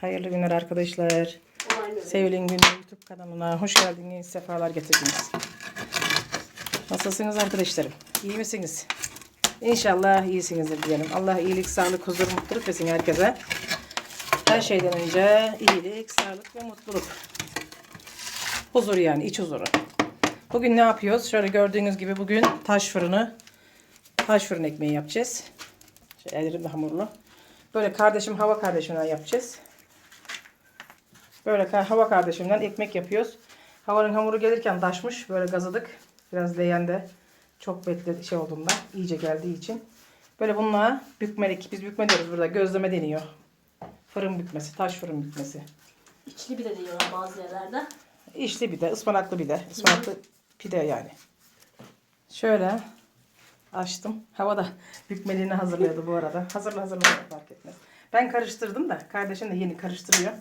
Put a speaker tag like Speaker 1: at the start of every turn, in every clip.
Speaker 1: Hayırlı günler arkadaşlar. Sevil'in Günü YouTube kanalına hoş geldiniz. Sefalar getirdiniz. Nasılsınız arkadaşlarım? İyi misiniz? İnşallah iyisinizdir diyelim. Allah iyilik, sağlık, huzur, mutluluk versin herkese. Her şeyden önce iyilik, sağlık ve mutluluk. Huzur yani, iç huzuru. Bugün ne yapıyoruz? Şöyle gördüğünüz gibi bugün taş fırını, taş fırın ekmeği yapacağız. Şey, ellerimde hamurlu. Böyle kardeşim, hava kardeşimden yapacağız. Böyle hava kardeşimden ekmek yapıyoruz. Havanın hamuru gelirken taşmış. Böyle gazladık. Biraz leğende çok bekledi şey olduğunda iyice geldiği için. Böyle bununla bükmelik. Biz bükme diyoruz burada. Gözleme deniyor. Fırın bükmesi. Taş fırın bükmesi.
Speaker 2: İçli bir de diyorlar bazı yerlerde.
Speaker 1: İşte bir de ıspanaklı bir de. Ispanaklı pide yani. Şöyle açtım. Havada bükmeliğini hazırlıyordu bu arada. Hazırla hazırla fark etmez. Ben karıştırdım da kardeşim de yeni karıştırıyor.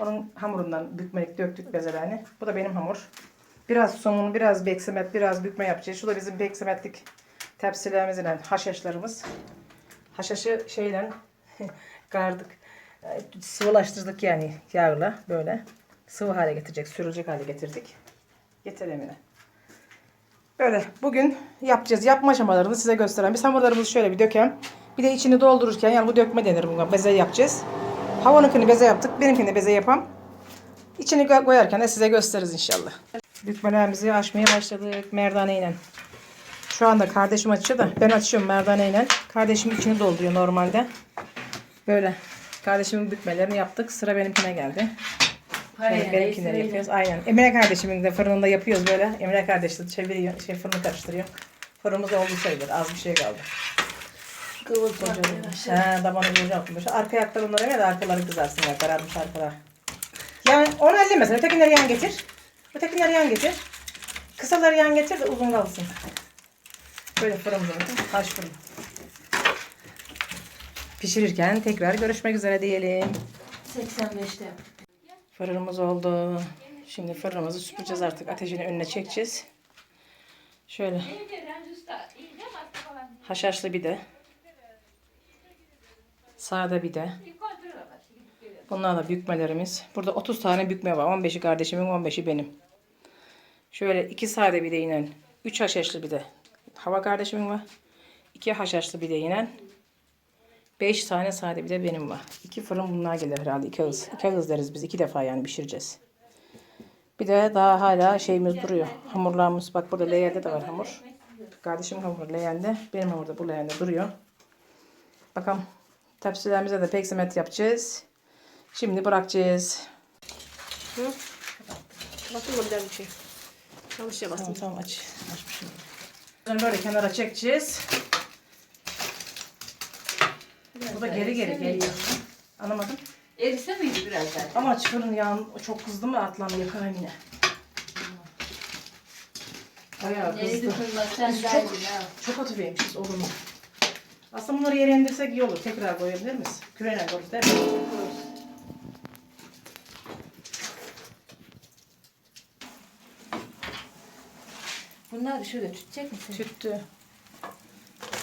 Speaker 1: Onun hamurundan bükmelik döktük bezelerini. Bu da benim hamur. Biraz somunu, biraz beksemet, biraz bükme yapacağız. Şu da bizim beksemetlik tepsilerimizle haşhaşlarımız. Haşhaşı şeyle gardık. Sıvılaştırdık yani yağla böyle. Sıvı hale getirecek, sürülecek hale getirdik. Yeter emine. Böyle bugün yapacağız. Yapma aşamalarını size gösteren. Biz hamurlarımızı şöyle bir dökelim. Bir de içini doldururken yani bu dökme denir buna. Beze yapacağız. Havanınkini beze yaptık. Benimkini de beze yapam. İçini koyarken de size gösteririz inşallah. Bükmelerimizi açmaya başladık merdaneyle. Şu anda kardeşim açıyor da ben açıyorum merdaneyle. Kardeşim içini dolduruyor normalde. Böyle kardeşimin bükmelerini yaptık. Sıra benimkine geldi. Şöyle benimkileri yapıyoruz. Aynen. Emre kardeşimin de fırınında yapıyoruz böyle. Emre kardeş de çeviriyor, şey fırını karıştırıyor. Fırınımız oldu sayılır. Az bir şey kaldı.
Speaker 2: Kıvılcım.
Speaker 1: He, böyle yapmış. Arka ayakları onlara ver de arkaları kızarsın ya. Kararmış arkalar. Yani onu ellemesin. Ötekileri yan getir. Ötekileri yan getir. Kısaları yan getir de uzun kalsın. Böyle fırınımız oldu. Taş fırın. Pişirirken tekrar görüşmek üzere diyelim.
Speaker 2: 85'te.
Speaker 1: Fırınımız oldu. Şimdi fırınımızı süpüreceğiz artık. Ateşini önüne çekeceğiz. Şöyle. Haşhaşlı bir de. Sade bir de. Bunlar da bükmelerimiz. Burada 30 tane bükme var. 15'i kardeşimin, 15'i benim. Şöyle iki sade bir de yine 3 haşhaşlı bir de hava kardeşimin var. 2 haşhaşlı bir de yine 5 tane sade bir de benim var. 2 fırın bunlar gelir herhalde. 2 ağız. 2 ağız deriz biz. 2 defa yani pişireceğiz. Bir de daha hala şeyimiz duruyor. Hamurlarımız bak burada leğende de var hamur. Kardeşim hamuru leğende. Benim hamur da bu leğende duruyor. Bakalım tepsilerimize de peksimet yapacağız. Şimdi bırakacağız.
Speaker 2: Bakın burada bir şey. Bastım.
Speaker 1: Tamam tamam aç. Açmışım. Böyle kenara çekeceğiz. Bu da geri geri geliyor. Anlamadım.
Speaker 3: Erise miydi biraz daha?
Speaker 1: Ama fırın yağın çok kızdı mı atlan yakar yine. Bayağı kızdı.
Speaker 3: sen
Speaker 1: Biz
Speaker 3: derdin
Speaker 1: çok,
Speaker 3: ha.
Speaker 1: çok atıvermişiz olur mu? Aslında bunları yere indirsek iyi olur. Tekrar koyabilir miyiz? Küreyle koyarız değil mi?
Speaker 3: Bunlar şöyle tutacak mısın?
Speaker 1: Tüttü.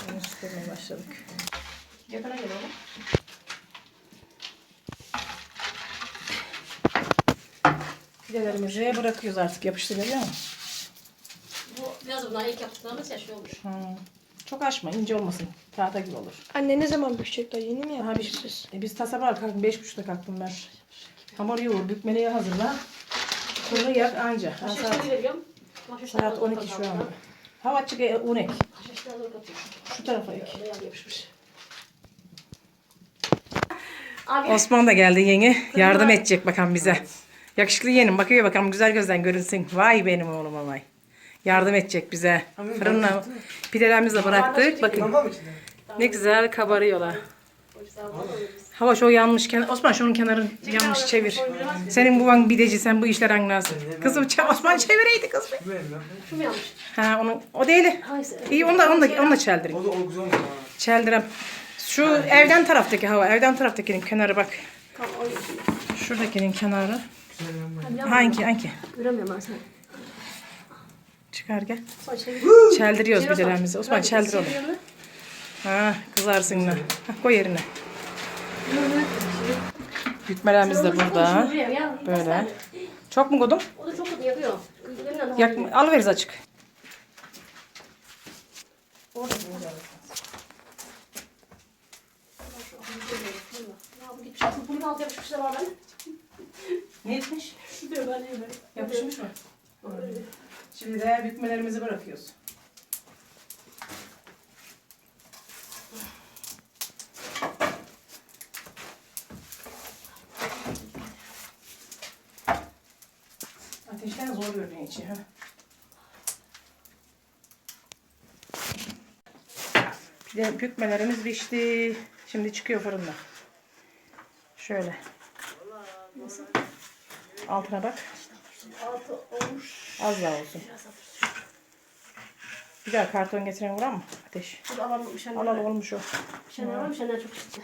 Speaker 1: Şimdi süpürmeye başladık. Yakına gel oğlum. Pidelerimizi bırakıyoruz artık yapıştı görüyor musun?
Speaker 2: Bu biraz bundan ilk yaptıklarımız ya şey olmuş.
Speaker 1: Hmm. Çok açma ince olmasın. Tahta gibi olur.
Speaker 4: Anne ne zaman bükecek daha yeni mi
Speaker 1: Daha
Speaker 4: yapmışsınız?
Speaker 1: bir, e, biz tasavvur kalktım. Beş buçukta kalktım ben. Hamur yoğur, bükmeliği hazırla. Fırını yak anca. Ha, saat, saat 12 şu anda. Hava e,
Speaker 2: da katıyorum.
Speaker 1: Şu tarafa ek. Osman da geldi yenge. Yardım edecek bakalım bize. Yakışıklı yeğenim bakıyor bakalım güzel gözden görünsün. Vay benim oğluma vay. Yardım edecek bize. Fırınla pidelerimizi de bıraktık. Bakın ne güzel kabarıyorlar. Hava şu yanmışken Osman şunun kenarını yanmış çevir. Senin baban bideci sen bu işler anlarsın. Kızım çe- Osman çevireydi kız.
Speaker 2: Şu mu yanlış?
Speaker 1: Ha onu o değil. İyi onu da onu da onu da çeldirin.
Speaker 5: O da o güzel.
Speaker 1: Çeldirem. Şu evden taraftaki hava, evden taraftakinin kenarı bak.
Speaker 2: Tamam o yapayım.
Speaker 1: Şuradakinin kenarı. Hangi hangi?
Speaker 2: Göremiyorum ben seni.
Speaker 1: Çıkar gel. Çeldiriyoruz
Speaker 2: Çevir
Speaker 1: bidelerimizi. Osman çeldir onu. Ha kızarsın da. Ha, koy yerine. Bükmelerimiz de burada. Böyle. Çok mu kodum?
Speaker 2: O da çok kötü yapıyor. Yak.
Speaker 1: Yak, alıveririz açık.
Speaker 2: Ya bu gitmiş aslında bunun altı yapışmışlar var ben.
Speaker 1: Ne etmiş?
Speaker 2: Diyor ben öyle.
Speaker 1: Yapışmış mı? De bükmelerimizi bırakıyoruz. Ateşten zor görünüyor içi. Ha? Bükmelerimiz pişti. Şimdi çıkıyor fırından. Şöyle. Altına bak.
Speaker 2: Altı olmuş.
Speaker 1: Az daha olsun. Bir daha karton getiren var mı? Ateş.
Speaker 2: Dur alalım bir şey.
Speaker 1: Al al olmuş o.
Speaker 2: Şey var bir şeyler çok işte.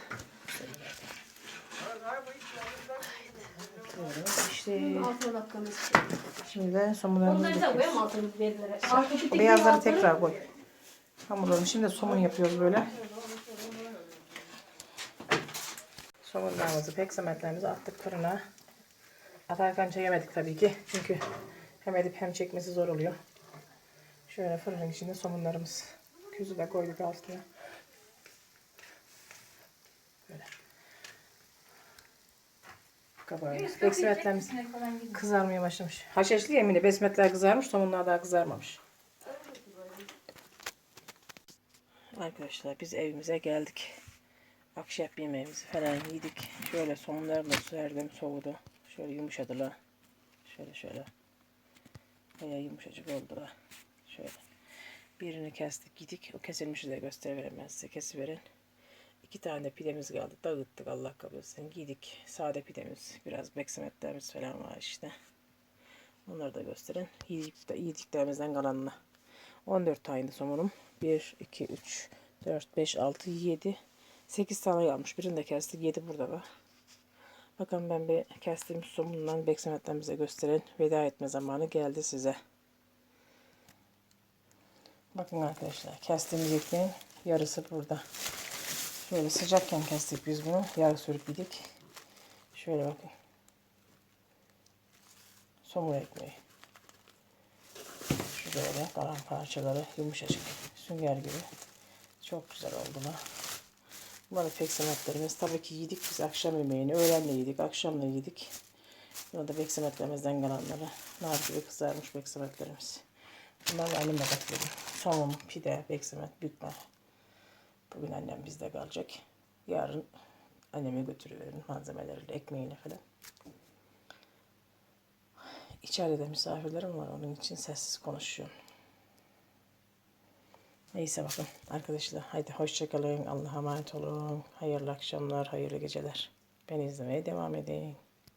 Speaker 1: İşte
Speaker 2: Altına dakikamız.
Speaker 1: şimdi de
Speaker 2: Onları
Speaker 1: somunlarımızı
Speaker 2: da koyalım altını biberlere. Altı tek
Speaker 1: Beyazları tekrar koy. Hamurlarını şimdi somun yapıyoruz böyle. Somunlarımızı, peksametlerimizi attık fırına. Atarken çekemedik tabii ki. Çünkü hem edip hem çekmesi zor oluyor. Şöyle fırının içinde somunlarımız. Közü de koyduk altına. Böyle. Kabağımız. Peksametlerimiz kızarmaya başlamış. Haşhaşlı yemini besmetler kızarmış, somunlar daha kızarmamış. Arkadaşlar biz evimize geldik. Akşam yemeğimizi falan yedik. Şöyle somunlarımı serdim soğudu. Şöyle yumuşadılar. Şöyle şöyle. Bayağı yumuşacık oldular. Şöyle. Birini kestik yedik. O kesilmişi de gösterebilirim ben size. Kesiverin. İki tane de pidemiz kaldı. Dağıttık Allah kabul etsin. Giydik. Sade pidemiz. Biraz beksemetlerimiz falan var işte. Onları da gösterin. Yedik, yediklerimizden kalanına. 14 tane somunum. 1, 2, 3, 4, 5, 6, 7, 8 tane kalmış. Birini de kestik. 7 burada var. Bakın ben bir kestiğim somundan beksemetlerimize gösterin. Veda etme zamanı geldi size. Bakın arkadaşlar kestiğimiz ekmeğin yarısı burada. Şöyle sıcakken kestik biz bunu. Yağ sürüp yedik. Şöyle bakın. Somur ekmeği. Şu böyle kalan parçaları yumuşacık. Sünger gibi. Çok güzel Bunları peksemetlerimiz. Tabii ki yedik biz akşam yemeğini. Öğlenle yedik. Akşamla yedik. Burada da beksemetlerimizden kalanları. Nar gibi kızarmış beksemetlerimiz. Bunları anneme bakıyorum. Somun, pide, beksemet, bükme. Bugün annem bizde kalacak. Yarın anneme götürüyorum malzemeleriyle, ekmeğiyle falan. İçeride de misafirlerim var. Onun için sessiz konuşuyorum. Neyse bakın arkadaşlar. Haydi hoşçakalın. Allah'a emanet olun. Hayırlı akşamlar, hayırlı geceler. Beni izlemeye devam edin.